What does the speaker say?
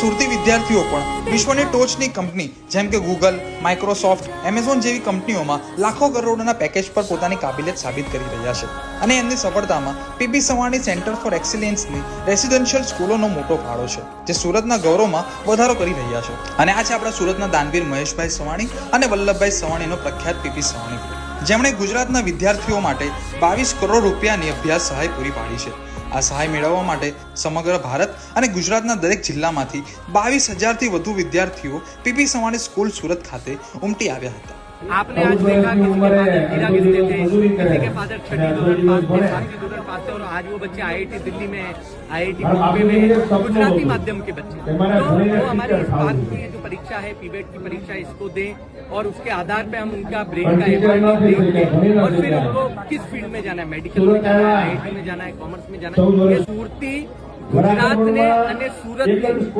સુરતી વિદ્યાર્થીઓ પણ વિશ્વની ટોચની કંપની જેમ કે ગૂગલ માઇક્રોસોફ્ટ એમેઝોન જેવી કંપનીઓમાં લાખો કરોડોના પેકેજ પર પોતાની કાબિલિયત સાબિત કરી રહ્યા છે. અને એમની સફળતામાં P P Savani centre for એક્સિલન્સની residential સ્કૂલોનો મોટો ફાળો છે, જે સુરતના ગૌરવમાં વધારો કરી રહ્યા છે. અને આ છે આપણા સુરતના દાનવીર મહેશભાઈ સવાણી અને વલ્લભભાઈ સવાણીનો પ્રખ્યાત પીપી સવાણી જેમણે ગુજરાતના વિદ્યાર્થીઓ માટે બાવીસ કરોડ રૂપિયાની અભ્યાસ સહાય પૂરી પાડી છે. આ સહાય મેળવવા માટે સમગ્ર ભારત અને ગુજરાતના દરેક જિલ્લામાંથી બાવીસ હજારથી વધુ વિદ્યાર્થીઓ પીપી સવાણી સ્કૂલ સુરત ખાતે ઉમટી આવ્યા હતા आपने आज देखा किसी के फादर हीरा गिरते थे किसी के फादर छठी दौरान पास थे सातवीं दौरान पास थे और आज वो बच्चे आईआईटी दिल्ली में हैं आईआईटी बॉम्बे में हैं गुजराती माध्यम के बच्चे तो वो हमारी इस बात की जो परीक्षा है पीबेट की परीक्षा इसको दें और उसके आधार पे हम उनका ब्रेन का एवॉल्यूशन देखें और फिर उनको किस फील्ड में जाना है मेडिकल में जाना है आईआईटी में जाना है कॉमर्स में जाना है ये सूरती गुजरात ने અને સુરત